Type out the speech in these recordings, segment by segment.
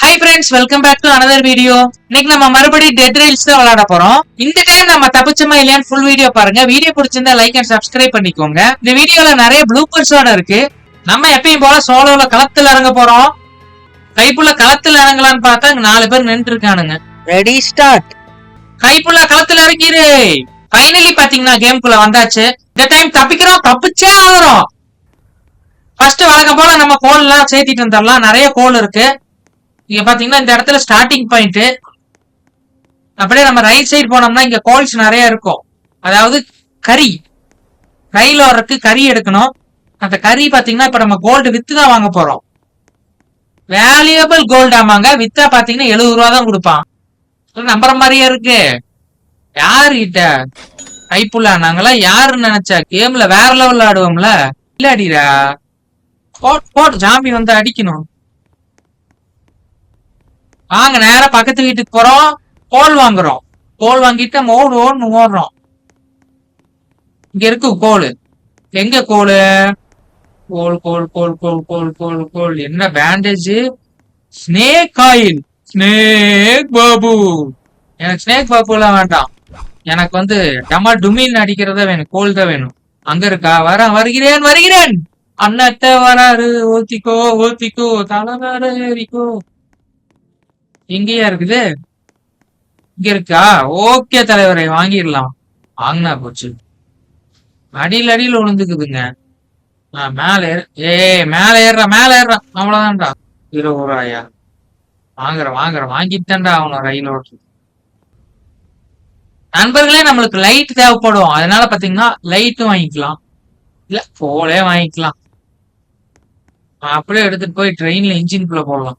Hi friends welcome back to another video இன்னைக்கு நம்ம மறுபடியும் டெட் ரீல்ஸ் தான் விளையாட போறோம். இந்த டைம் நம்ம தப்பிச்சோமா இல்லையான்னு ஃபுல் வீடியோ பாருங்க. வீடியோ பிடிச்சிருந்தா லைக் அண்ட் சப்ஸ்கிரைப் பண்ணிக்கோங்க. இந்த வீடியோல நிறைய ப்ளூப்பர்ஸோட இருக்கு. நம்ம எப்பயும் போல சோலோல களத்துல இறங்க போறோம். கைப்புள்ள களத்துல இறங்கலான்னு பார்த்தா நாலு பேர் நின்று இருக்கானுங்க ரெடி ஸ்டார்ட் கைப்புள்ள களத்துல இறங்கிரு. ஃபைனலி பாத்தீங்கன்னா கேம்குள்ள வந்தாச்சு. இந்த டைம் தப்பிக்கிறோம் தப்பிச்சே ஆகுறோம். ஃபர்ஸ்ட் வழக்கம் போல நம்ம கோல் எல்லாம் சேர்த்திட்டு வந்துடலாம் நிறைய கோல் இருக்கு. இங்க பாத்தீங்கன்னா இந்த இடத்துல ஸ்டார்டிங் பாயிண்ட் அப்படியே நம்ம ரைட் சைடு போனோம்னா இங்க கோல்ஸ் நிறைய இருக்கும். அதாவது கறி. ரயில் வர்றதுக்கு கறி எடுக்கணும். அந்த கறி பாத்தீங்கன்னா இப்ப நம்ம கோல்டு வித்து தான் வாங்க போறோம். வேல்யூபிள் கோல்டு ஆமாங்க. வித்தா பாத்தீங்கன்னா எழுபது ரூபா தான் கொடுப்பான். நம்புற மாதிரியே இருக்கு. யாரு கிட்ட கைப்புள்ள நாங்கெல்லாம் யாருன்னு நினைச்சா? கேம்ல வேற லெவல்ல ஆடுவோம்ல. இல்ல அடிடா போட் போட் ஜாம்பி வந்து அடிக்கணும். வாங்க நேரா பக்கத்து வீட்டுக்கு போறோம். கோல் வாங்குறோம். கோல் வாங்கிட்டு நம்ம ஓடு ஓடுன்னு ஓடுறோம். இங்க இருக்கு கோல். எங்க கோல்? Goal goal goal goal goal goal goal. என்ன bandage snake oil snake Babu எனக்கு ஸ்னேக் பாபு எல்லாம் வேண்டாம். எனக்கு வந்து டமா டுமின் அடிக்கிறதா வேணும் கோல் தான் வேணும். அங்க இருக்கா? வர வருகிறேன் வருகிறேன். அண்ணத்தை வராரு ஓத்திக்கோ ஓத்திக்கோ தலைவர ஏறிக்கோ. எங்கேயா இருக்குது? இங்க இருக்கா? ஓகே தலைவரை வாங்கிடலாம். வாங்கினா போச்சு. அடியில் அடியில் விழுந்துக்குதுங்க ஆஹ் மேல ஏறு ஏ மேல ஏறுறான் மேல ஏறுறான் அவ்வளவுதான்டா. இருபது ரூபாயா வாங்குற வாங்குற. வாங்கிட்டேன்டா அவன ரயில் ஓட்டு நண்பர்களே நம்மளுக்கு லைட் தேவைப்படும். அதனால பாத்தீங்கன்னா லைட்டும் வாங்கிக்கலாம். இல்ல போலே வாங்கிக்கலாம். அப்படியே எடுத்துட்டு போய் ட்ரெயின்ல இன்ஜின்குள்ள போடலாம்.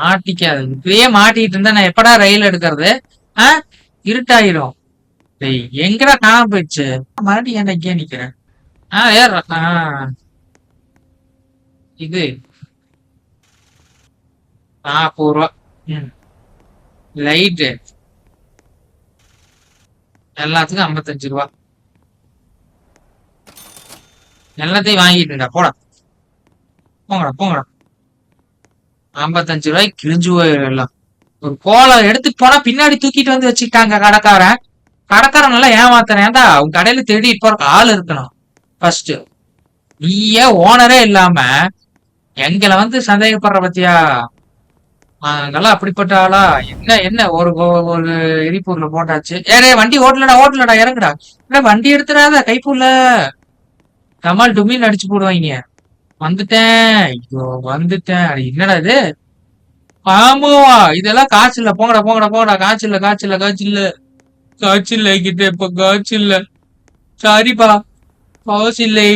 மாட்டிக்காது. இப்படியே மாட்டிட்டு இருந்தா நான் எப்படா ரயில் எடுக்கிறது? ஆஹ் இருட்டாயிரும். டேய் எங்கடா காணாம போயிடுச்சு? மறுபடியும் ஏன்டா இங்கே நிக்கிறேன் ஆஹ் ஏற. ஆஹ் இது. நாற்பது ரூபா. லைட்டு. எல்லாத்துக்கும் ஐம்பத்தஞ்சு ரூபா. எல்லாத்தையும் வாங்கிட்டுடா போடா. போங்கடா போங்கடா. ஐம்பத்தஞ்சு ரூபாய்க்கு கிழிஞ்சு போயிடலாம் எல்லாம். ஒரு கோலை எடுத்துட்டு போனா பின்னாடி தூக்கிட்டு வந்து வச்சுக்கிட்டாங்க கடைக்காரன். கடைக்காரன் நல்லா ஏமாத்துறேன். ஏன்டா உன் கடையில தேடி போற ஆள் இருக்கணும். ஃபர்ஸ்ட் நீயே ஓனரே இல்லாம எங்களை வந்து சந்தேகப்படுற பத்தியா? நல்லா அப்படிப்பட்ட ஆளா? என்ன என்ன? ஒரு ஒரு- ஒரு போட்டாச்சு. ஏறே வண்டி ஓட்டலடா ஓட்டலடா இறங்குடா. இல்லை வண்டி எடுத்துடாத கைப்புள்ள கமால் டுமின் அடிச்சு போடுவாங்க. வந்துட்டேன். ஐயோ வந்துட்டேன். என்னடா இது? ஆமாவா? இதெல்லாம் காய்ச்சல் இல்ல போங்கடா போங்கடா போங்கடா. காய்ச்சல் இல்ல காய்ச்சல் இல்ல காய்ச்சல் இல்ல காய்ச்சல் இல்லை கிட்ட இப்ப காய்ச்சல் இல்ல சாரிப்பா. காசு இல்லை.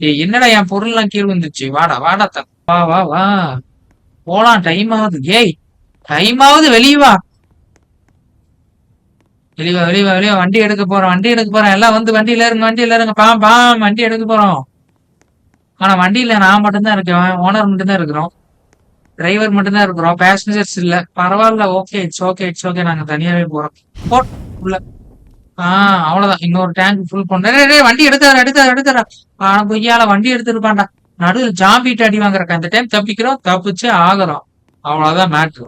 ஏய் என்னடா என் பொருள்லாம் கீழ் வந்துச்சு வாடா வாடா த- வா வா வா. போலாம். டைம் ஆகுது. ஏய் டைம் ஆகுது. வெளியே வா வெளிய வா வெளியே வா. வண்டி எடுக்க போறோம். வண்டி எடுக்க போறோம். எல்லாம் வந்து வண்டியில இருங்க வண்டியில இருங்க. பாம் பாம். வண்டி எடுக்க போறோம். ஆனா வண்டியில நான் மட்டும்தான் இருக்கேன். ஓனர் மட்டும்தான் இருக்கிறோம். டிரைவர் மட்டும்தான் இருக்கிறோம். பேசஞ்சர்ஸ் இல்ல. பரவாயில்ல okay it's okay it's okay நாங்க தனியாவே போறோம். போட் உள்ள. ஆஹ் அவ்வளவுதான். இன்னொரு டேங்க் ஃபுல் பண்ண வண்டி எடுக்காத எடுக்காத எடுக்காத ஆனா பொய்யால வண்டி எடுத்துருப்பான்டா. நடுவில் ஜாம்பிட்டு அடி வாங்குறக்க அந்த டைம் தப்பிக்கிறோம் தப்பிச்சு ஆகிறோம். அவ்வளவுதான் மேட்ரு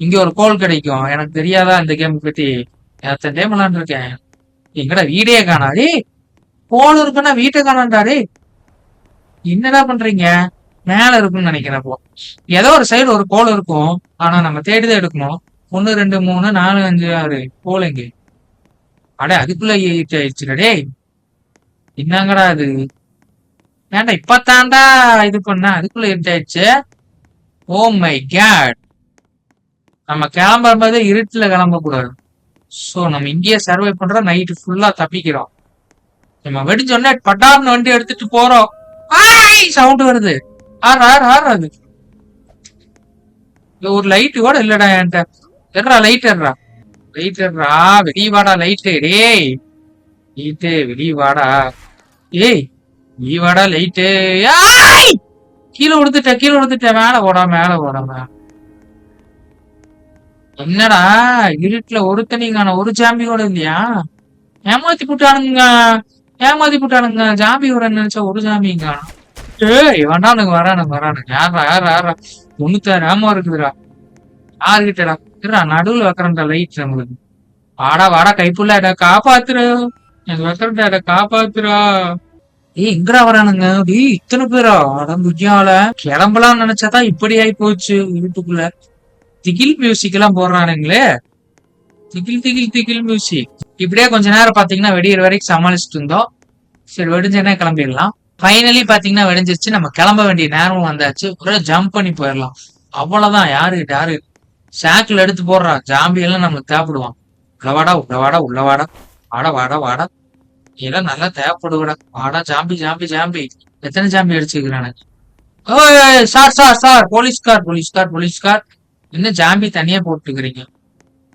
இங்க ஒரு கோல் கிடைக்கும். எனக்கு தெரியாதா இந்த கேம் பத்தி? எத்தனை டைம் விளாண்டுருக்கேன் எங்கடா வீடே காணாடி கோல் இருக்குன்னா வீட்டை காணாண்டாடி என்னடா பண்றீங்க? மேல இருக்குன்னு நினைக்கிறேன் இப்போ ஏதோ ஒரு சைடு ஒரு கோல் இருக்கும். ஆனா நம்ம தேடிதான் எடுக்கணும். ஒன்னு ரெண்டு மூணு நாலு அஞ்சு ஆறு கோல் அடே அதுக்குள்ள எயிட் ஆயிடுச்சுடா டேய். என்னங்கடா அது? ஏன்டா இப்பத்தாண்டா இது பண்ண? அதுக்குள்ள எயிட் ஆயிடுச்சு ஓ மை கேட். நம்ம கிளம்பும் போது இருட்டுல கிளம்ப கூடாது சோ நம்ம இங்கேயே சர்வை பண்றோம் நைட்டு ஃபுல்லா தப்பிக்கிறோம். நம்ம வெடிச்சோடனே பட்டார்னு வண்டி எடுத்துட்டு போறோம். ஆய் சவுண்ட் வருது. ஆர் ஆர் ஆர் அது. ஒரு லைட்டு கூட இல்லடா என்கிட்ட. எட்ரா லைட் எட்ரா லைட் எட்ரா வெளிய வாடா லைட்டு டேய் லைட்டு வெளிய வாடா. ஏய் நீ வாடா லைட்டு ஆய் கீழே விழுந்துட்ட கீழே விழுந்துட்ட மேல போடா மேல போடா மேல. என்னடா இருட்டுல ஒருத்தனிங்கான ஒரு ஜாம்பி கூட இல்லையா? ஏமாத்தி போட்டானுங்க. ஏமாத்தி போட்டானுங்க ஜாம்பி கூட நினைச்சா ஒரு ஜாம்பியும் காணும் ஏய் வேண்டானுங்க வரானுங்க வரானுங்க யாரா யாரா யாரா தொண்ணூத்தாறு ஏமா இருக்குதுடா. யாருகிட்டடா இருடா நடுவுல வைக்கிறேன்டா லைட் நம்மளுக்கு. வாடா வாடா கைப்புள்ளாடா காப்பாத்துரு. எனக்கு வைக்கிறேன்டா காப்பாத்துரா ஏய் எங்கடா வரானுங்க. டேய் இத்தனை பேரா? அடம்புஜால கிளம்பலாம் நினைச்சாதான் இப்படி ஆகி போச்சு வீட்டுக்குள்ள. திகில் மியூசிக் எல்லாம் போடுறானுங்களே. திகில் திகில் திகில் மியூசிக் இப்படியே கொஞ்ச நேரம் பாத்தீங்கன்னா வெடிகிற வரைக்கும் சமாளிச்சுட்டு இருந்தோம். சரி வெடிஞ்சேன்னா கிளம்பிடலாம். ஃபைனலி பாத்தீங்கன்னா வெடிஞ்சிருச்சு. நம்ம கிளம்ப வேண்டிய நேரம் வந்தாச்சு. ஒரே ஜம்ப் பண்ணி போயிடலாம். அவ்வளவுதான். யாரு யாரு? சாக்கில் எடுத்து போடுறா. ஜாம்பி எல்லாம் நம்மளுக்கு தேவைப்படுவான். உள்ளவாடா உள்ளவாடா உள்ளவாடா வாடா வாடா. வாடா இதெல்லாம் நல்லா தேவைப்படுவடா. வாடா ஜாம்பி ஜாம்பி ஜாம்பி எத்தனை ஜாம்பி அடிச்சுக்கிறானு ஓய் sir sir sir police car police car போலீஸ்கார் என்ன ஜாம்பி தனியா போட்டுக்கிறீங்க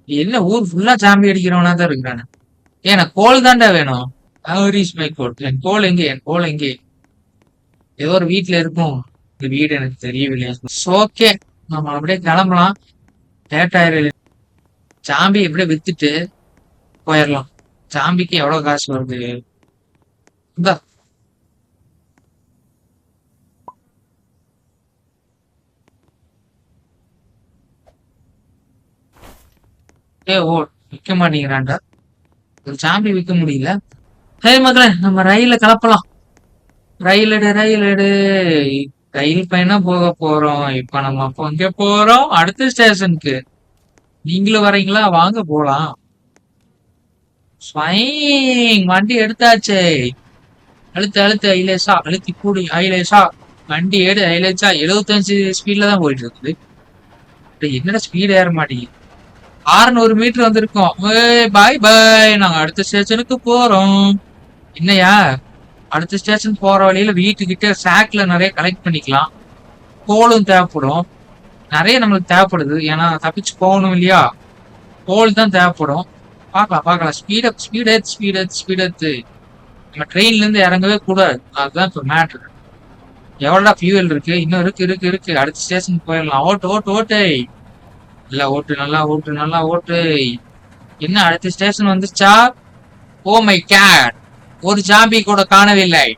என்ன ஊர் ஃபுல்லா ஜாம்பி அடிக்கிறவனா தான் இருக்கிறானு? ஏன் எனக்கு கோல் தாண்டா வேணும். ஹவர் இஸ் மை கோல் என் கோல் எங்கே? என் கோல் எங்கே? ஏதோ ஒரு வீட்ல இருக்கும். இந்த வீடு எனக்கு தெரியவில்லையா ஓகே நம்ம அப்படியே கிளம்பலாம். லேட் ஆயிரு சாம்பி எப்படியே வித்துட்டு போயிடலாம் சாம்பிக்கு எவ்வளவு காசு வருது? இந்தா. ஏ ஓ விற்க மாட்டேங்கிறான்டா. சாமி சாம்பி விற்க முடியல. ஹே மகளே நம்ம ரயில கலப்பலாம் ரயில் எடு ரயில் எடு ரயில் பயணம் போக போறோம். இப்ப நம்ம அப்போ எங்க போறோம்? அடுத்த ஸ்டேஷனுக்கு. நீங்களும் வரீங்களா? வாங்க போலாம். வண்டி எடுத்தாச்சே. அழுத்து அழுத்து ஐலேசா. அழுத்தி கூடி ஐலேசா. வண்டி எடு ஐலேசா. எழுபத்தஞ்சு ஸ்பீட்ல தான் போயிட்டு இருக்குது. என்னடா ஸ்பீட் ஏற மாட்டேங்குது? ஆறுநூறு மீட்டர் வந்திருக்கோம். பாய் பாய் நாங்க அடுத்த ஸ்டேஷனுக்கு போறோம். என்னையா அடுத்த ஸ்டேஷன் போற வழியில வீட்டுக்கிட்ட சாக்ல நிறைய கலெக்ட் பண்ணிக்கலாம். கோலும் தேவைப்படும். நிறைய நம்மளுக்கு தேவைப்படுது. ஏன்னா தப்பிச்சு போகணும் இல்லையா? கோல் தான் தேவைப்படும். பார்க்கலாம் பார்க்கலாம். ஸ்பீட் அப் ஸ்பீட் எத் ஸ்பீட் ஸ்பீட் நம்ம ட்ரெயின்ல இருந்து இறங்கவே கூடாது. அதுதான் இப்போ மேட்ரு எவ்வளோடா ஃபியூவல் இருக்கு? இன்னும் இருக்கு இருக்கு இருக்கு. அடுத்த ஸ்டேஷன் போயிடலாம். ஓட்டு ஓட்டு ஓட்டே. நல்லா ஓட்டு நல்லா ஓட்டு நல்லா ஓட்டு. என்ன அடுத்த ஸ்டேஷன் வந்துச்சா ஓ oh மை கேட் ஒரு ஜாம்பி கூட காணவில்லை.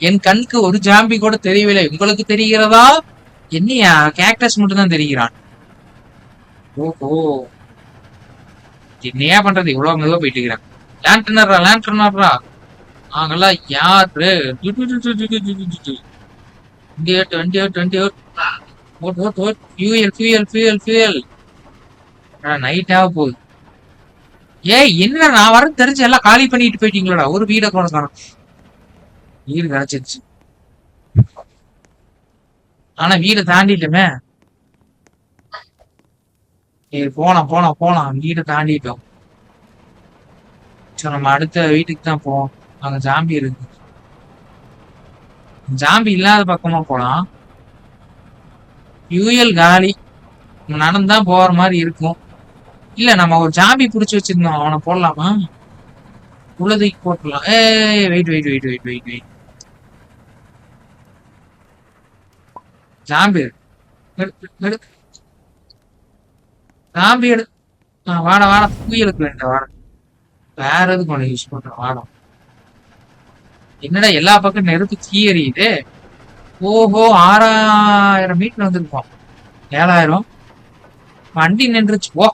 என் கண்ணுக்கு ஒரு ஜாம்பி கூட தெரியவில்லை. உங்களுக்கு தெரிகிறதா? என்னையா? கேக்டஸ் மட்டும் தான் தெரிகிறான். ஓஹோ. என்னையா பண்றது? இவ்வளவு மெதுவா போயிட்டு இருக்கிறான். லேண்டனர்ரா லேண்டனர்ரா நாங்கெல்லாம் யாரு? Twenty eight twenty eight twenty eight vote ஓட் vote fuel fuel fuel fuel night ஆக போகுது. ஏய் என்ன நான் வர தெரிஞ்சு எல்லாம் காலி பண்ணிட்டு போயிட்டீங்களோடா. ஒரு வீட கூட காணும். வீடு கிடைச்சிருச்சு ஆனா வீடை தாண்டிட்டுமே. சரி போலாம் போலாம் போலாம். வீடை தாண்டிட்டோம். சரி நம்ம அடுத்த வீட்டுக்கு தான் போவோம். அங்க ஜாம்பி இருக்கு. ஜாம்பி இல்லாத பக்கமா போலாம். யூஎல் காலி. நடந்தா போற மாதிரி இருக்கும். இல்ல நம்ம ஒரு ஜாம்பி புடிச்சு வச்சிருந்தோம். அவனை போடலாமா? உள்ளதைக்கு போட்டுடலாம். ஏய் wait wait wait wait wait wait zombie zombie எடு. வாட வாட. வாடா புயலுக்கு வேண்டாம் வாட. வேற எதுக்கு ஒன்று யூஸ் பண்றேன் வாடம் என்னடா எல்லா பக்கம் நெருப்பு தீ எறியுது ஓஹோ ஆறாயிரம் மீட்டர் வந்திருக்கோம். ஏழாயிரம். வண்டி நின்றுச்சு. ஓ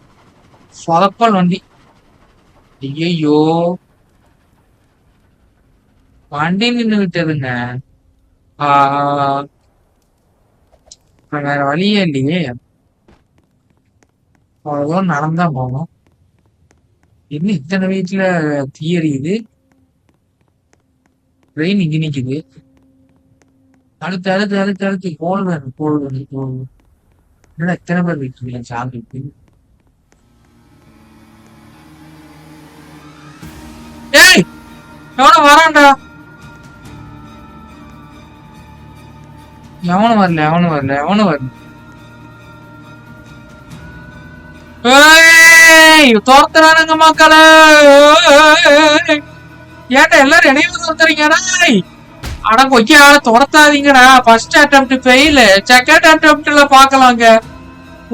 சொதப்பல் வண்டி. ஐயோ வண்டி நின்று விட்டதுங்க. வேற வழியே இல்லையே. அவ்வளோ நடந்தா போகணும் என்ன இத்தனை வீட்டுல தீ எறியுது ட்ரெயின் இங்கே நிக்குது. அடுத்து அடுத்து அடுத்து அடுத்து கோல் வேணும் கோல் வேணும் கோல் என்னடா பேர் வீட்டுல சாப்பிட்டு ஏய் எவனும் வரான்டா. எவனும் வரல எவனும் வரல எவனும் வரல. ஏய் துரத்துறானுங்க மக்களே. ஏன்டா எல்லாரும் என்னையும் துரத்துறீங்கடா அட கொய்யா துரத்தாதீங்கடா. ஃபர்ஸ்ட் அட்டெம்ப்ட் ஃபெயில் செகண்ட் அட்டெம்ப்ட்ல பார்க்கலாங்க.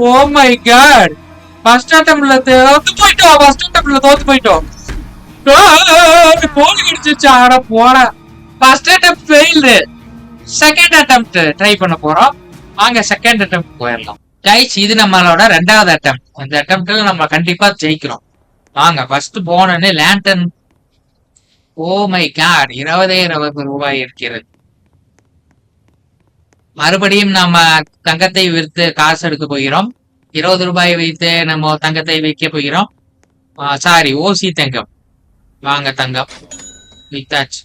ஓ மை காட் ஃபர்ஸ்ட் அட்டெம்ப்ட்ல தோத்து போயிட்டோம். ஃபர்ஸ்ட் அட்டெம்ப்ட்ல தோத்து போயிட்டோம். போலி அடிச்சிச்சு ஆட போட. First attempt fail second attempt try பண்ண போறோம். வாங்க செகண்ட் அட்டம் போயிடலாம். கைஸ் இது நம்மளோட ரெண்டாவது அட்டம் இந்த அட்டம்ப்ட்ல நம்ம கண்டிப்பா ஜெயிக்கிறோம். வாங்க ஃபர்ஸ்ட் போனோன்னு லேண்டன் ஓ மை காட் இருபதாயிரம் ரூபாய் இருக்கிறது மறுபடியும் நம்ம தங்கத்தை விற்று காசு எடுக்க போகிறோம். இருபது ரூபாய் வைத்து நம்ம தங்கத்தை விற்க போகிறோம். சாரி ஓசி தங்கம். வாங்க தங்கம். வித்தாச்சு.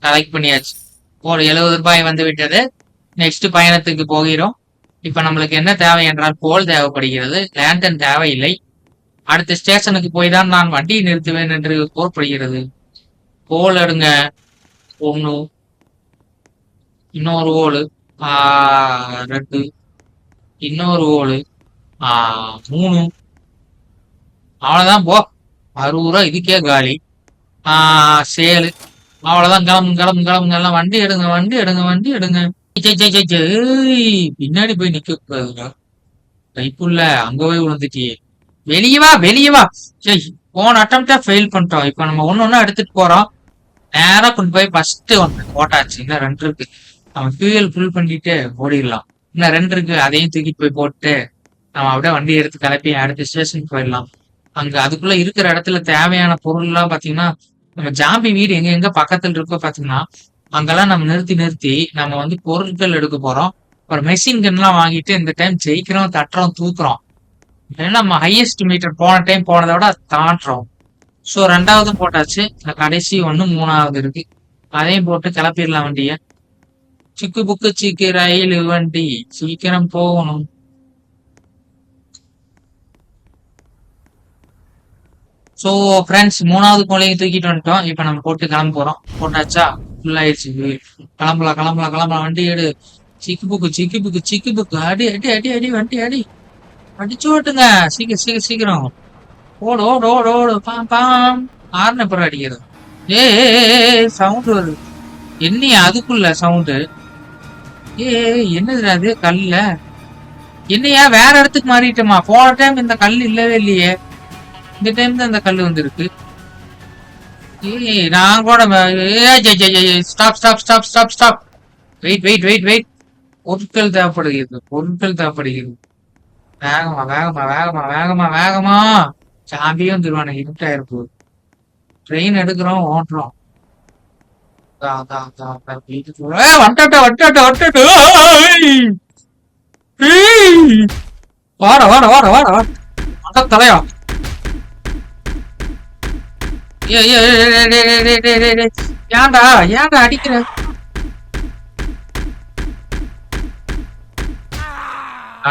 கலெக்ட் பண்ணியாச்சு. ஒரு எழுபது ரூபாய் வந்து விட்டது. நெக்ஸ்ட் பயணத்துக்கு போகிறோம். இப்ப நம்மளுக்கு என்ன தேவை என்றால் போல் தேவைப்படுகிறது. லேண்டன் தேவையில்லை. அடுத்த ஸ்டேஷனுக்கு போய் தான் நான் வண்டியை நிறுத்துவேன் என்று கூறப்படுகிறது. கோல் எடுங்க. ஒன்னு இன்னொரு கோல் ஆஹ் ரெண்டு. இன்னொரு கோல் ஆஹ் மூணு. அவ்வளோதான் போ. அறுபது ரூபா இதுக்கே காலி. ஆஹ் சேலு. அவ்வளோதான் கிளம்பு கிளம்பு கிளம்புங்க. எல்லாம் வண்டி எடுங்க வண்டி எடுங்க வண்டி எடுங்க. பின்னாடி போய் நிக்க. கூடாதுடா கைப்புள்ள அங்க போய் விழுந்துட்டியே. வெளியவா வெளியவா போன அட்டம் ஃபெயில் பண்ணிட்டோம். இப்ப நம்ம ஒண்ணு ஒண்ணு எடுத்துட்டு போறோம். நேரா கொண்டு போய் ஃபர்ஸ்ட் ஒன்று போட்டாச்சு இன்னும் ரெண்டு இருக்கு. நம்ம ஃபியூயல் ஃபில் பண்ணிட்டு ஓடிடலாம். இன்னும் ரெண்டு இருக்கு அதையும் தூக்கிட்டு போய் போட்டு நம்ம அப்படியே வண்டி எடுத்து கிளப்பி அடுத்த ஸ்டேஷனுக்கு போயிடலாம். அங்க அதுக்குள்ள இருக்கிற இடத்துல தேவையான பொருள்லாம் பாத்தீங்கன்னா நம்ம ஜாம்பி வீடு எங்க எங்க பக்கத்துல இருக்கோ பாத்தீங்கன்னா அங்கெல்லாம் நம்ம நிறுத்தி நிறுத்தி நம்ம வந்து பொருட்கள் எடுக்க போறோம். ஒரு மெஷின் கன்லாம் வாங்கிட்டு இந்த டைம் ஜெயிக்கிறோம் தட்டுறோம் தூக்குறோம். ஏன்னா நம்ம ஹையஸ்ட் மீட்டர் போன டைம் போனதை விட தாண்டுறோம். ஸோ ரெண்டாவதும் போட்டாச்சு. கடைசி ஒண்ணு மூணாவது இருக்கு. அதையும் போட்டு கிளப்பிடலாம் வண்டிய. சிக்கு புக்கு சிக்கு ரயில் வண்டி. சீக்கிரம் போகணும். ஸோ ஃப்ரெண்ட்ஸ் மூணாவது கோலையும் தூக்கிட்டு வந்துட்டோம். இப்போ நம்ம போட்டு கிளம்புறோம் போட்டாச்சா? ஃபுல் ஆயிடுச்சு கிளம்பலாம் கிளம்பலாம் கிளம்பலாம். வண்டி எடு. சிக்கு புக்கு சிக்கு புக்கு சிக்கு புக்கு. அடி அடி அடி அடி வண்டி அடி. அடிச்சு ஓட்டுங்க. சீக்கிரம் சீக்கிரம் சீக்கிரம். ஓடு ஓடு ஓடு ஓடு பாம் பாம் ஆறுன பிறகு அடிக்கிறது ஏ சவுண்டு வருது என்னையா அதுக்குள்ள சவுண்டு ஏ என்னதுடா அது கல்ல என்னையா வேற இடத்துக்கு மாறிட்டோமா போன டைம் இந்த கல் இல்லவே இல்லையே இந்த டைம் தான் இந்த கல் வந்திருக்கு ஏய் நான் கூட stop stop stop stop stop wait wait wait wait பொருட்கள் தேவைப்படுகிறது பொருட்கள் தேவைப்படுகிறது வேகமா வேகமா வேகமா வேகமா வேகமா சாந்தியும் வந்துருவானு ஹிட் ஆயிருப்போம் ட்ரெயின் எடுக்கிறோம் ஓட்டுறோம். வாட வாட வாட வாட வாட. தலையா. ஏன்டா ஏன்டா அடிக்கிற?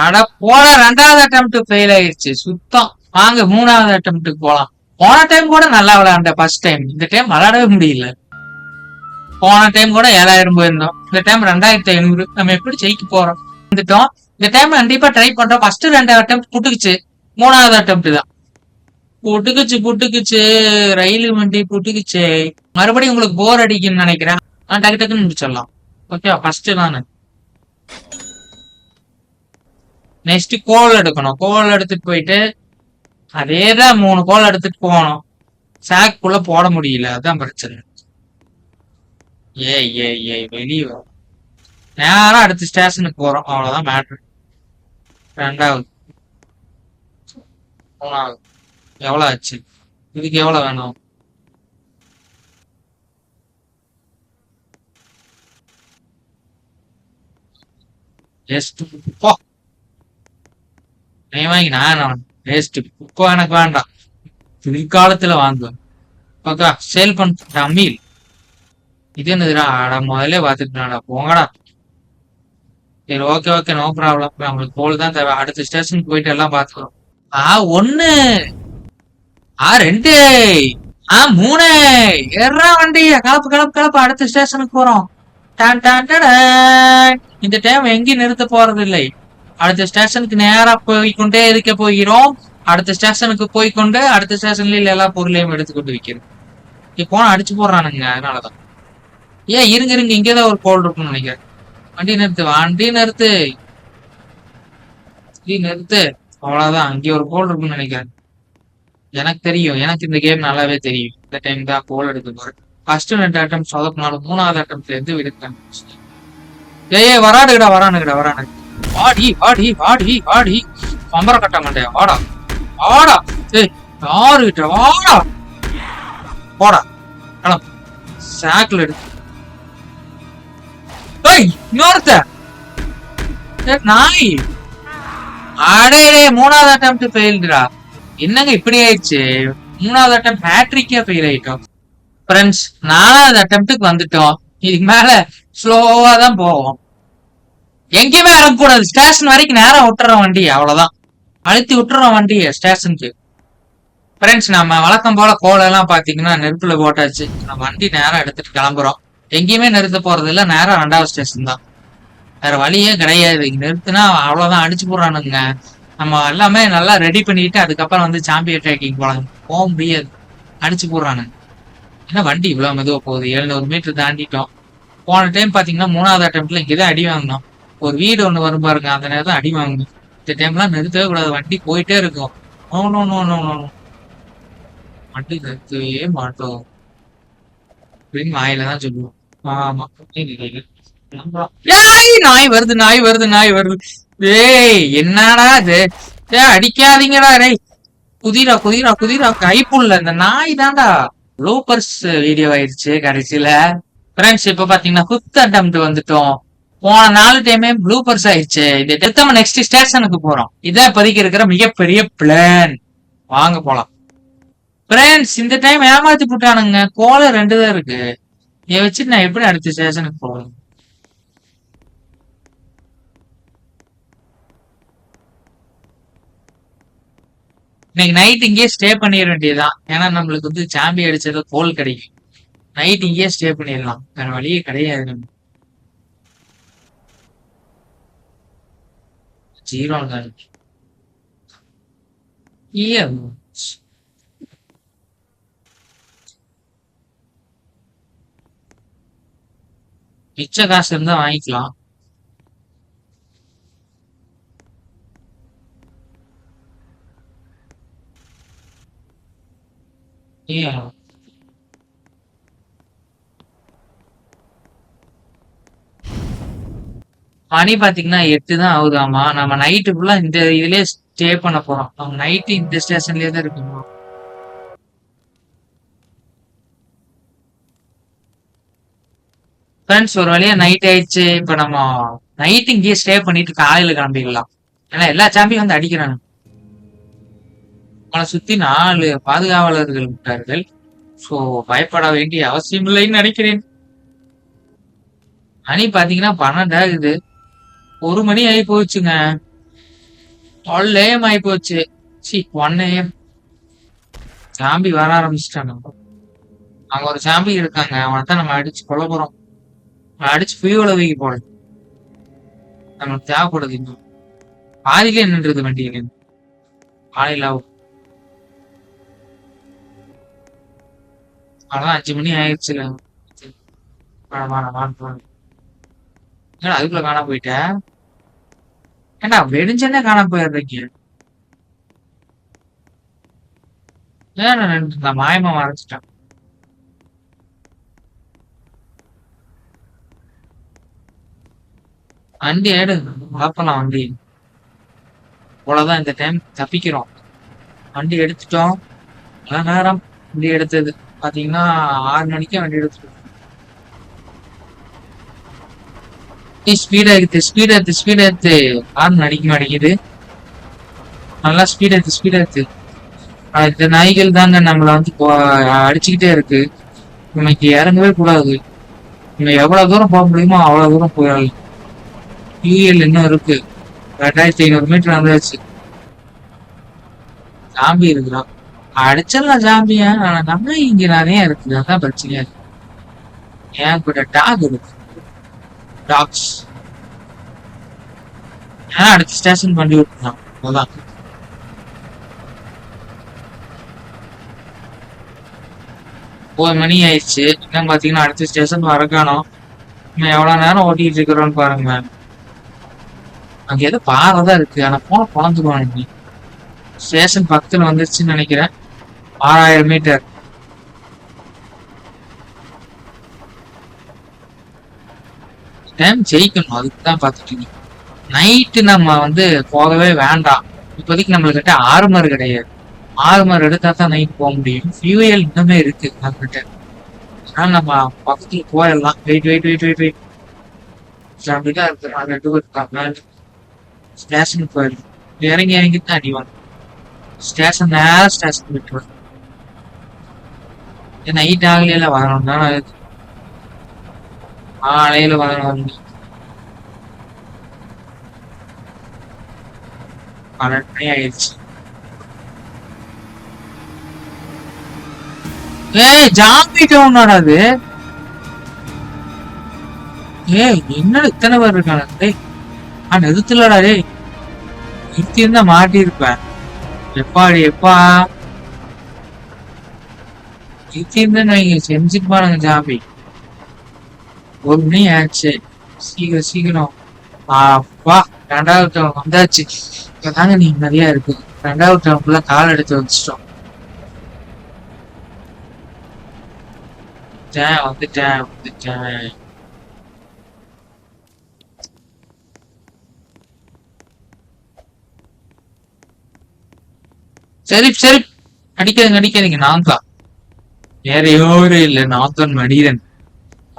அட போல ரெண்டாவது அட்டம் ஃபெயில் ஆயிடுச்சு சுத்தம். வாங்க மூணாவது அட்டம்ப்ட்டுக்கு போலாம். போன டைம் கூட நல்லா விளையாண்ட ஃபர்ஸ்ட் டைம் இந்த டைம் விளையாடவே முடியல. போன டைம் கூட ஏழாயிரம் போயிருந்தோம். இந்த டைம் ரெண்டாயிரத்தி ஐநூறு. நம்ம எப்படி ஜெயிக்க போறோம்? வந்துட்டோம். இந்த டைம் கண்டிப்பா ட்ரை பண்றோம். ஃபர்ஸ்ட் ரெண்டு அட்டம் புட்டுக்குச்சு. மூணாவது அட்டம் தான். புட்டுக்குச்சு புட்டுக்குச்சு. ரயில் வண்டி புட்டுக்குச்சு. மறுபடியும் உங்களுக்கு போர் அடிக்கும்னு நினைக்கிறேன். நான் டக்கு டக்குன்னு முடிச்சிடலாம் ஓகே ஃபர்ஸ்ட் தானே. நெக்ஸ்ட் கோல் எடுக்கணும். கோல் எடுத்துட்டு போயிட்டு அதேதான் மூணு கோல் எடுத்துட்டு போகணும். சாக்குள்ள போட முடியல அதான் பிரச்சனை. ஏய் ஏய் ஏய் வெளியே வரும் நேரா அடுத்த ஸ்டேஷனுக்கு போறோம். அவ்வளவுதான் மேட்ரு ரெண்டாவது. மூணாவது. எவ்வளவு ஆச்சு? இதுக்கு எவ்வளவு வேணும்? ஜஸ்ட் போ. நீ வாங்கி நான் வேஸ்ட் இப்போ எனக்கு வேண்டாம். பிற்காலத்துல வாங்குவேன். சேல் பண்ண அம்மீல். இது என்னதுடா? அட முதல்ல பாத்துட்டாடா போங்கடா. சரி ஓகே ஓகே நோ ப்ராப்ளம் நம்மளுக்கு போல் தான் தேவை. அடுத்த ஸ்டேஷனுக்கு போயிட்டு எல்லாம் பாத்துக்கிறோம் ஆ ஒண்ணு. ஆ ரெண்டு. ஆ மூணு. ஏறா வண்டி. கலப்பு கலப்பு கலப்பு அடுத்த ஸ்டேஷனுக்கு போறோம். டான் டான் இந்த டைம் எங்கேயும் நிறுத்த போறது இல்லை அடுத்த ஸ்டேஷனுக்கு நேரா போய்க்கொண்டே இருக்க போகிறோம். அடுத்த ஸ்டேஷனுக்கு போய்க்கொண்டு அடுத்த ஸ்டேஷன்ல எல்லா பொருளையும் எடுத்துக்கொண்டு விற்கிறது இப்போ அடிச்சு போடுறானுங்க அதனாலதான். ஏன் இருங்க இருங்க இங்கேதான் ஒரு கோல் இருக்கும்னு நினைக்கிறேன். வண்டி நிறுத்து வண்டி நிறுத்து. வண்டி நிறுத்து. அவ்வளவுதான் அங்கே ஒரு கோல் இருக்கும்னு நினைக்கிறேன். எனக்கு தெரியும் எனக்கு இந்த கேம் நல்லாவே தெரியும். இந்த டைம் தான் கோல் எடுக்க போறேன். ஃபர்ஸ்ட் ரெண்டு அட்டம் சொதப்பினாலும் மூணாவது அட்டம்ல இருந்து விடுக்கிறேன் ஏய் ஏய், வரானுங்கடா வரானுங்கடா வரானுங்க. ஆடி ஆடி ஆடி ஆடி பம்பர கட்ட மாட்டேன் வாடா. வாடா. ஏய் யாருகிட்ட வாடா. போடா. கிளம்பு. சாக்கில் எடு ஏய் இன்னொருத்த நாய். அடே மூணாவது அட்டம் ஃபெயில்டுடா என்னங்க இப்படி ஆயிடுச்சு? மூணாவது அட்டம் ஹேட்ரிக்கே ஃபெயில் ஆயிட்டோம். ஃப்ரெண்ட்ஸ் நாலாவது அட்டம்ப்ட்டுக்கு வந்துட்டோம். இதுக்கு மேல ஸ்லோவா தான் போவோம். எங்கேயுமே இறங்கக்கூடாது ஸ்டேஷன் வரைக்கும் நேரம் விட்டுறோம் வண்டி அவ்வளவுதான். அழுத்தி விட்டுறோம் வண்டியை ஸ்டேஷனுக்கு ஃப்ரெண்ட்ஸ் நம்ம வழக்கம் போல கோலம் எல்லாம் பாத்தீங்கன்னா நெருப்புல போட்டாச்சு. நம்ம வண்டி நேரம் எடுத்துட்டு கிளம்புறோம். எங்கேயுமே நிறுத்த போறது இல்ல நேரம் ரெண்டாவது ஸ்டேஷன் தான். வேற வழியே கிடையாது. நிறுத்துனா நிறுத்தினா அவ்வளவுதான். அடிச்சு போடுறானுங்க. நம்ம எல்லாமே நல்லா ரெடி பண்ணிட்டு அதுக்கப்புறம் வந்து சாம்பியன் ட்ரேக்கிங் போலாம். போக முடியாது. அடிச்சு போடுறானுங்க. ஏன்னா வண்டி இவ்வளவு மெதுவா போகுது? எழுநூறு மீட்டர் தாண்டிட்டோம். போன டைம் பாத்தீங்கன்னா மூணாவது அட்டம்ப்ட்ல இங்கேதான் அடி வாங்கினோம். ஒரு வீடு ஒண்ணு வரும் பாருங்க அந்த நேரம் அடி வாங்கணும் இந்த டைம்லாம் நிறுத்தவே கூடாது வண்டி போயிட்டே இருக்கும். No no no no no வண்டி நிறுத்தவே மாட்டோம். அப்படின்னு வாயில தான் சொல்லுவோம். ஆமா. ஏய், நாய் வருது நாய் வருது நாய் வருது. ஏய் என்னடா இது? ஏ அடிக்காதீங்கடா ரே குதிரா குதிரா குதிரா கைப்புள்ள இந்த நாய் தான்டா. லோப்பர்ஸ் வீடியோ ஆயிடுச்சு கடைசியில. ஃப்ரெண்ட்ஸ் இப்ப பாத்தீங்கன்னா குத்து அட்டம் வந்துட்டோம். போன நாலு டைமே பர்ஸ் ஆயிடுச்சு. இது எடுத்தவங்க நெக்ஸ்ட் ஸ்டேஷனுக்கு போறோம். இதான் இப்போதைக்கு இருக்கிற மிகப்பெரிய பிளான் வாங்க போலாம். ஃப்ரெண்ட்ஸ் இந்த டைம் ஏமாத்தி போட்டானுங்க. கோலை ரெண்டு தான் இருக்கு. இதை வச்சுட்டு நான் எப்படி அடுத்த ஸ்டேஷனுக்கு போறேன் இன்னைக்கு நைட் இங்கேயே ஸ்டே பண்ணிட வேண்டியதுதான். ஏன்னா நம்மளுக்கு வந்து சாம்பி அடிச்சது கோல் கிடைக்கும். நைட் இங்கேயே ஸ்டே பண்ணிடலாம். வேற வழியே கிடையாது. நம்ம. ஜீரோ தான் ஐயோ. மிச்ச காசு இருந்தா வாங்கிக்கலாம் ஐயோ. மணி பாத்தீங்கன்னா எட்டு தான் ஆகுதாமா? நம்ம நைட்டு ஃபுல்லா இந்த இதுலயே ஸ்டே பண்ண போறோம். நம்ம நைட்டு இந்த ஸ்டேஷன்லயே தான் இருக்கணும்? ஃப்ரெண்ட்ஸ் ஒரு வழியா நைட் ஆயிடுச்சு. இப்ப நம்ம நைட் இங்கேயே ஸ்டே பண்ணிட்டு காலையில கிளம்பிடலாம். ஏன்னா எல்லா சாம்பியும் வந்து அடிக்கிறாங்க. நம்மளை சுத்தி நாலு பாதுகாவலர்கள் விட்டார்கள் ஸோ பயப்பட வேண்டிய அவசியம் இல்லைன்னு நினைக்கிறேன். மணி பாத்தீங்கன்னா பன்னெண்டு ஆகுது ஒரு மணி ஆகி போச்சுங்க. டுவெல் ஏஎம் ஆகி போச்சு. சி ஒன் ஏஎம் சாம்பி வர ஆரம்பிச்சிட்டாங்க. அங்க ஒரு சாம்பி இருக்காங்க. அவனை தான் நம்ம அடிச்சு கொல்ல போறோம். அடிச்சு புயல வைக்க போல நமக்கு தேவைப்படுது இன்னும். பாதியிலே நின்றுது வண்டியில. காலையில ஆகும். அதான் அஞ்சு மணி ஆயிடுச்சு வாடா, அதுக்குள்ள காணாம போயிட்டேன் ஏண்டா வெடிஞ்சனே காண போயிடுறீங்க? ஏன் நான் மாயமா மறைச்சிட்டான். வண்டி எடு பார்க்கலாம் வண்டி. அவ்வளவுதான் இந்த டைம் தப்பிக்கிறோம். வண்டி எடுத்துட்டோம். நேரம் வண்டி எடுத்தது. பாத்தீங்கன்னா ஆறு மணிக்கே வண்டி எடுத்துட்டோம். ஸ்பீடா இருக்குது ஸ்பீடா எடுத்து ஸ்பீடா எடுத்து. ஹார்ன் அடிக்க மாட்டேங்குது நல்லா ஸ்பீடா எடுத்து ஸ்பீடா எடுத்து. இந்த நாய்கள் தாங்க நம்மளை வந்து அடிச்சுக்கிட்டே இருக்கு. இன்னைக்கு இறங்கவே கூடாது. நம்ம எவ்வளவு தூரம் போக முடியுமோ அவ்வளவு தூரம் போயிடலாம். யூஎல் இன்னும் இருக்கு. ரெண்டாயிரத்தி ஐநூறு மீட்டர் வந்தாச்சு ஜாம்பி இருக்கிறான் அடிச்சிடலாம் ஜாம்பியா ஆனா நம்ம இங்க நிறைய இருக்குது அதான் பிரச்சனையா இருக்கு. ஏன் கூட டாக் இருக்கு. டாக்ஸ் ஏன்னா அடுத்த ஸ்டேஷன் பண்ணி விட்டுலாம் அவ்வளவுதான். ஒரு மணி ஆயிடுச்சு. இன்னும் பாத்தீங்கன்னா அடுத்த ஸ்டேஷன் வரக்கானோம் இன்னும் எவ்வளவு நேரம் ஓட்டிட்டு இருக்கிறோம்னு பாருங்க அங்க ஏதோ பாறை தான் இருக்கு. ஆனா போன பொழந்துக்குவான் ஸ்டேஷன் பக்கத்துல வந்துருச்சுன்னு நினைக்கிறேன். ஆறாயிரம் மீட்டர் டைம் ஜெயிக்கணும். அதுக்கு தான் பார்த்துட்டு இருக்கீங்க நைட்டு நம்ம வந்து போகவே வேண்டாம். இப்போதைக்கு நம்மள்கிட்ட ஆர்மர் கிடையாது. ஆர்மர் எடுத்தா தான் நைட் போக முடியும். ஃபியூயல் இன்னுமே இருக்கு நம்மகிட்ட அதனால நம்ம பக்கத்துல போயிடலாம். Wait wait wait wait wait அப்படிதான் இருக்கு நான் ரெண்டு பேர் இருக்காங்க ஸ்டேஷனுக்கு போயிடலாம். இறங்கி இறங்கி தான் அடி ஸ்டேஷன் நேரம் ஸ்டேஷன் விட்டுருவேன் நைட் ஆகலையில வரணும் தான் காலையில பதினோரு பன்னெண்டு மணி ஆயிடுச்சு. ஏய் ஜாம்பி டவுன் அது. ஏய் என்ன இத்தனை பேர் இருக்காங்க? டேய் நான் எதிர்த்துலடா டேய் நிறுத்தியிருந்தா மாட்டியிருப்பேன் எப்பாடி எப்பா நிறுத்தியிருந்தேன்னு வைங்க நீங்க பாருங்க ஜாபி ஒரு மணி ஆச்சு. சீக்கிரம் சீக்கிரம். அப்பா ரெண்டாவது டவுன் வந்தாச்சு. இப்பதாங்க நீங்க நிறைய இருக்கு. ரெண்டாவது டவுனுக்குள்ள கால் எடுத்து வச்சிட்டோம். வந்துட்டேன் வந்துட்டேன் வந்துட்டேன். சரி சரி. அடிக்காதீங்க அடிக்காதீங்க. நான் தான். வேற யாரும் இல்ல. நான் தான் மனிதன்.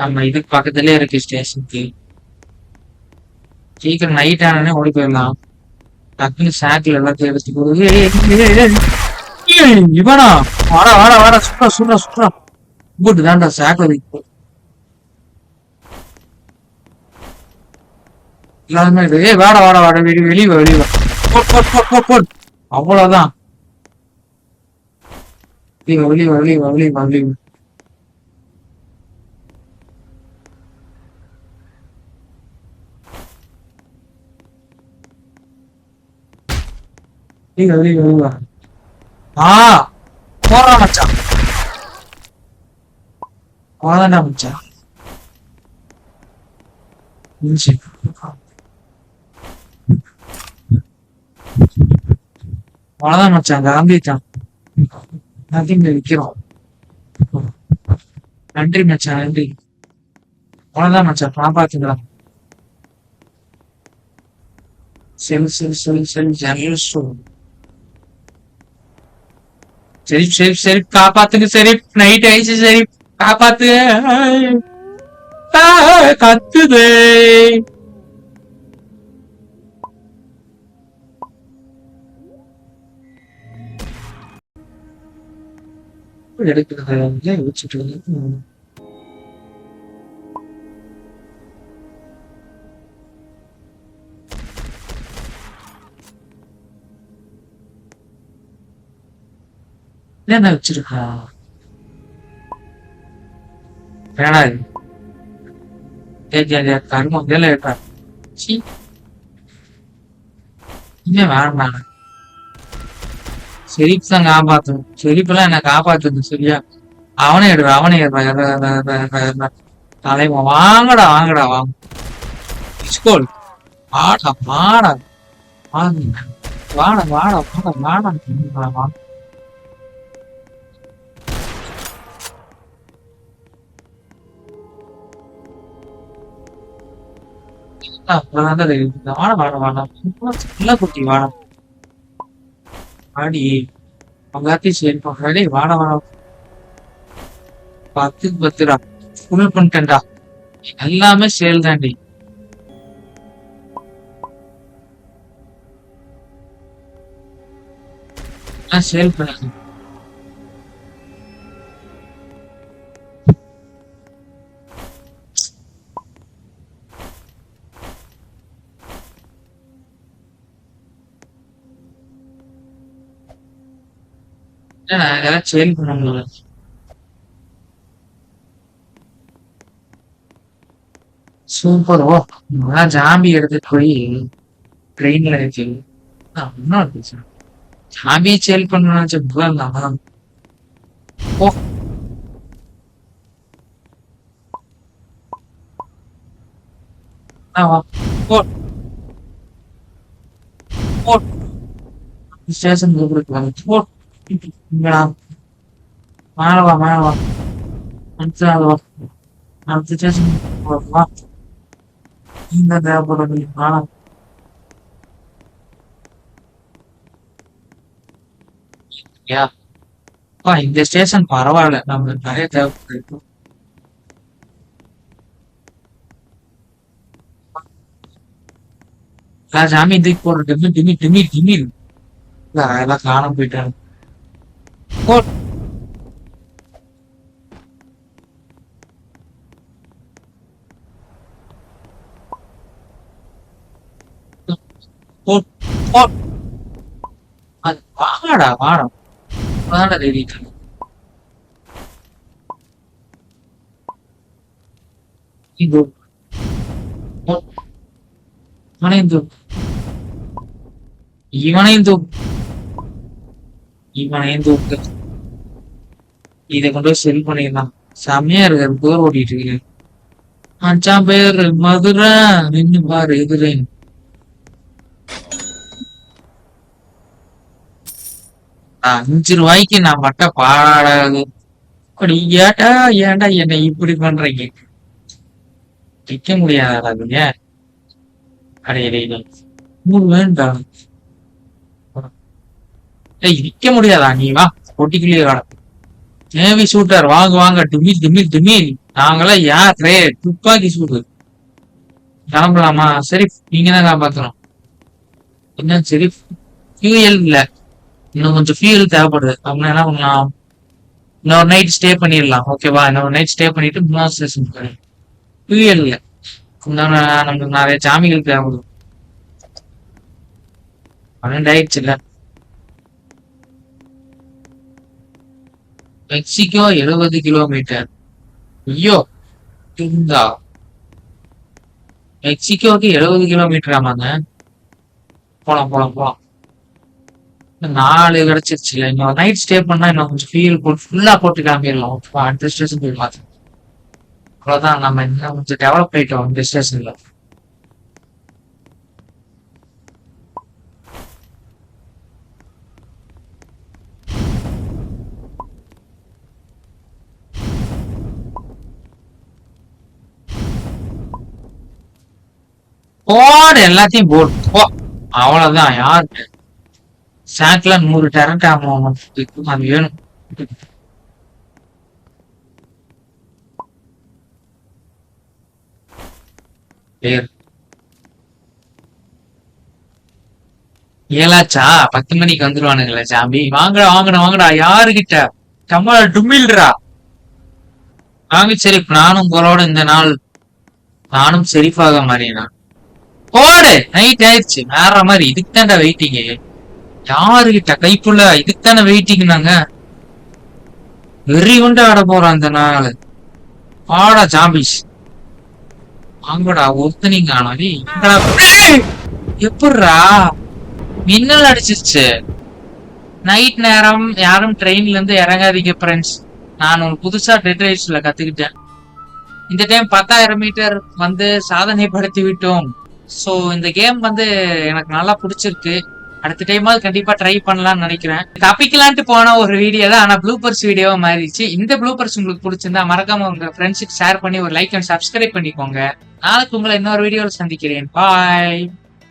நம்ம இதுக்கு பக்கத்துலயே இருக்கு ஸ்டேஷனுக்கு. சீக்கிரம் நைட் ஆனே ஓடி போயிடலாம். டக்குனு சாக்கில் எல்லாத்தையும் எடுத்து போகுது இவனா? வாடா வாடா வாடா சுற்றா சுற்றா சுற்றா போட்டு தான்டா சாக்கில் வைப்போம் எல்லாருமே ஏ வாடா வாடா வாடா வெளியே வெளியே வெளியே அவ்வளவுதான். வெளியே வெளியே வெளியே வெளியே நீங்க வெளியே விழுங்க ஆ போறா மச்சான். அவ்வளோதான்டா மச்சான். முடிச்சு அவ்வளோதான் மச்சான் கிளம்பிட்டான். நான் இங்க நன்றி மச்சான் நன்றி. அவ்வளோதான் மச்சான் நான் பார்த்துக்கலாம் சரி சரி சரி செல் शरीफ शरीफ शरीफ कहा पाते शरीफ नहीं टेंशन शरीफ कहा पाते दे। எடுத்துக்கலாம் என்னென்ன வச்சிருக்கா? என்னடா இது? கருமம் இதெல்லாம் இருக்கா. சி. இனிமே வேணாம் செரிப் தான் காப்பாத்தணும். என்ன காப்பாத்தணும் சரியா? அவனே எடுவா அவனே தலைவன் வாங்கடா வாங்கடா வாங்க. ஸ்கூல் வாடா வாடா. வாங்க வாடா வாடா வாடா வாடா. வாங்க நல்லது வேணாம் வேணாம் வேணாம் இல்லை குட்டி வேணாம் ஆடி பங்காத்தி சரி பங்காடி வேணாம் வேணாம் பத்துக்கு பத்துடா. ஃபுல் பண்ணிட்டேன்டா எல்லாமே சேல் தாண்டி சேல் பண்ண. இதெல்லாம் செயல் பண்ணாங்க சூப்பர் ஓ நான் ஜாம்பி எடுத்துட்டு போய் ட்ரெயின்ல ஏற்றி இன்னும் ஜாம்பி சேல் பண்ணணும் செப்பலாம் ஓ ஸ்டேஷன் போட்டு மேல வா மேல வா அடுத்த வா அடுத்த ஸ்டேஷன் வா இந்த தேவைப்படுறது வேணாம் யா இந்த ஸ்டேஷன் பரவாயில்ல. நம்மளுக்கு நிறைய தேவைப்படுது. சாமி தூக்கி போடுற டிமி டிமி டிமி டிமி அதெல்லாம் போயிட்டாங்க. போ. போ, போ. அது வாடா வாடா வாடா தேடிட்டு இது போ. இவனையும் தூக்கு இவனையும் தூக்கு இவனையும் தூக்கு. இதை கொண்டு போய் செல் பண்ணிடலாம். செம்மையா இருக்கு போர் ஓட்டிட்டு இருக்கு. அஞ்சாம் பேர் மதுரை நின்னு பாரு எதிரே. அஞ்சு ரூபாய்க்கு நான் மட்டும் பாடாது. அப்படி ஏட்டா ஏண்டா என்னை இப்படி பண்றீங்க? விற்க முடியாதா நீங்க அடையடே மூணு வேண்டாம். ஏய் விற்க முடியாதா நீ? வா பொட்டிக்குள்ளேயே வாட. நேவி சூட்டர் வாங்க வாங்க. டிமில் டிமில் டிமில் நாங்களாம் யார் ரே துப்பாக்கி சூடு. கிளம்பலாமா? சரி நீங்க தான் காப்பாத்தணும். என்ன சரி ஃபியூயல் இல்ல. இன்னும் கொஞ்சம் ஃபியூயல் தேவைப்படுது. அப்படின்னா என்ன பண்ணலாம்? இன்னொரு நைட் ஸ்டே பண்ணிடலாம். ஓகேவா இன்னொரு நைட் ஸ்டே பண்ணிட்டு மூணாவது ஸ்டேஷன் போயிடலாம். ஃபியூயல் இல்ல. நமக்கு நிறைய சாமிகள் தேவைப்படுது. பன்னெண்டு ஆயிடுச்சு இல்ல மெக்சிகோ எழுபது கிலோமீட்டர். ஐயோ இருந்தா மெக்சிகோக்கு எழுபது கிலோமீட்டர் ஆமாங்க. போலாம் போலாம் போலாம். இன்னும் நாலு கிடைச்சிருச்சுல இன்னும் நைட் ஸ்டே பண்ணா இன்னும் கொஞ்சம் ஃபீல் போட்டு ஃபுல்லா போட்டு கிளம்பிடலாம். அடுத்த ஸ்டேஷன் போய் பார்த்து அவ்வளவுதான் நம்ம இன்னும் கொஞ்சம் டெவலப் ஆயிட்டோம் இந்த ஸ்டேஷன்ல போடு எல்லாத்தையும் போடு. போ. அவ்வளவுதான் யாருக்கு சாக்ல நூறு டெரண்ட் ஆகும் அது வேணும். ஏலாச்சா? பத்து மணிக்கு வந்துருவானுங்களே சாமி. வாங்கடா வாங்கடா வாங்கடா. யாருகிட்ட? கம்மால டுமில்ரா. வாங்க சரி நானும் உங்களோட இந்த நாள். நானும் செரிஃபாக மாறினா போடு. நைட் ஆயிடுச்சு. வேற மாதிரி. இதுக்கு தான்டா வெயிட்டிங் யாருகிட்ட? கைப்புள்ள இதுக்கு தானே வெயிட்டிங் நாங்க? வெறி கொண்டு ஆட போறோம் அந்த நாள். ஆடா ஜாம்பிஸ். வாங்கடா எங்கடா ஏய்! எப்புட்றா? மின்னல் அடிச்சிருச்சு. நைட் நேரம் யாரும் ட்ரெயின்ல இருந்து இறங்காதீங்க ஃப்ரெண்ட்ஸ் நான் ஒரு புதுசா டெட் ரைட்ஸ்ல கத்துக்கிட்டேன். இந்த டைம் பத்தாயிரம் மீட்டர் வந்து சாதனை படுத்தி விட்டோம். சோ இந்த கேம் வந்து எனக்கு நல்லா பிடிச்சிருக்கு. அடுத்த டைமாவது கண்டிப்பா ட்ரை பண்ணலாம்னு நினைக்கிறேன். தப்பிக்கலான்ட்டு போன ஒரு வீடியோ தான் ஆனா ப்ளூபர்ஸ் வீடியோவா மாறிடுச்சு. இந்த ப்ளூபர்ஸ் உங்களுக்கு பிடிச்சிருந்தா மறக்காம உங்க ஃப்ரெண்ட்ஸுக்கு ஷேர் பண்ணி ஒரு லைக் அண்ட் சப்ஸ்கிரைப் பண்ணிக்கோங்க. நாளைக்கு உங்களை இன்னொரு வீடியோவில் சந்திக்கிறேன். பாய்